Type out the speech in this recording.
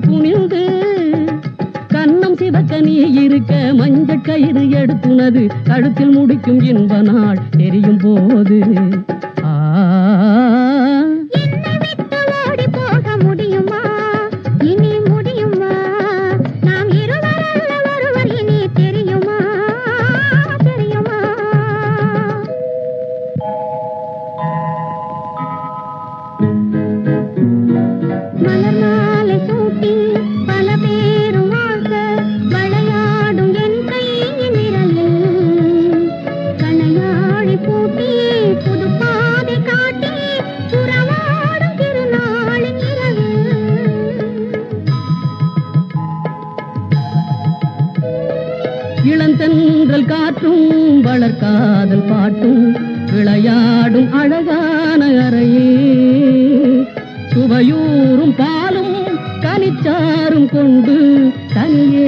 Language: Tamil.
புனிந்து. கண்ணம் கன்னம் சிவக்க நீ இருக்க மஞ்ச கயிறு எடுத்துனது கழுத்தில் முடிக்கும் இன்ப நாள் தெரியும் போது. இளந்தென்றல் காற்றும் வளர்காதல் பாட்டும் விளையாடும் அழகான அறையே. சுவையூறும் பாலும் கனிச்சாரும் கொண்டு தனியே